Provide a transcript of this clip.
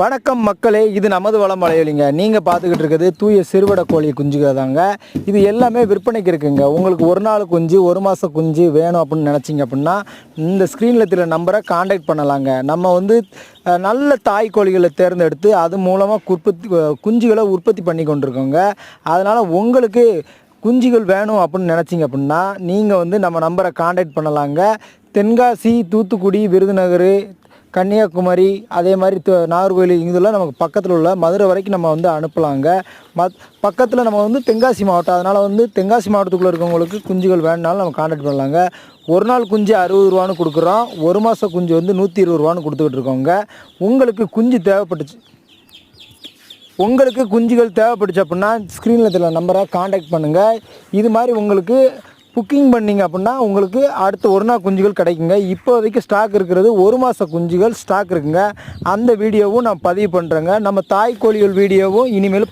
வணக்கம் மக்களே இது நமது வளம் வளையலிங்க நீங்கள் பார்த்துக்கிட்டு இருக்கிறது தூய சிறுவடை கோழி குஞ்சுகள் தாங்க இது எல்லாமே விற்பனைக்கு இருக்குங்க. உங்களுக்கு ஒரு நாள் குஞ்சு ஒரு மாதம் குஞ்சு வேணும் அப்படின்னு நினச்சிங்க அப்படின்னா இந்த ஸ்க்ரீனில் திரு நம்பரை காண்டாக்ட் பண்ணலாங்க. நம்ம வந்து நல்ல தாய் கோழிகளை தேர்ந்தெடுத்து அது மூலமாக உற்பத்தி குஞ்சுகளை உற்பத்தி பண்ணி கொண்டிருக்கோங்க. அதனால் உங்களுக்கு குஞ்சுகள் வேணும் அப்படின்னு நினச்சிங்க அப்படின்னா நீங்கள் வந்து நம்ம நம்பரை காண்டாக்ட் பண்ணலாங்க. தென்காசி தூத்துக்குடி விருதுநகர் கன்னியாகுமரி அதே மாதிரி து- நாகர்கோவில் இதெல்லாம் நமக்கு பக்கத்தில் உள்ள மதுரை வரைக்கும் நம்ம வந்து அனுப்பலாங்க. மத் பக்கத்தில் நம்ம வந்து தென்காசி மாவட்டம். அதனால் வந்து தென்காசி மாவட்டத்துக்குள்ளே இருக்கவங்களுக்கு குஞ்சுகள் வேணுனாலும் நம்ம காண்டாக்ட் பண்ணலாங்க. ஒரு நாள் குஞ்சு அறுபது ரூபான்னு கொடுக்குறோம். ஒரு மாதம் குஞ்சு வந்து நூற்றி இருபது ரூபான்னு கொடுத்துக்கிட்டு இருக்கோங்க. உங்களுக்கு குஞ்சு தேவைப்பட்டுச்சு. உங்களுக்கு குஞ்சுகள் தேவைப்பட்டுச்சு அப்படின்னா ஸ்க்ரீனில் தெரியல நம்பரை காண்டாக்ட் பண்ணுங்கள் இது மாதிரி உங்களுக்கு புக்கிங் பண்ணிங்க அப்படின்னா உங்களுக்கு அடுத்த ஒரு நாள் குஞ்சுகள் கிடைக்குங்க. இப்போதைக்கு ஸ்டாக் இருக்கிறது ஒரு மாத குஞ்சுகள் ஸ்டாக் இருக்குங்க. அந்த வீடியோவும் நான் பதிவு பண்ணுறேங்க நம்ம தாய் கோழிகள் வீடியோவும் இனிமேல் பதிவு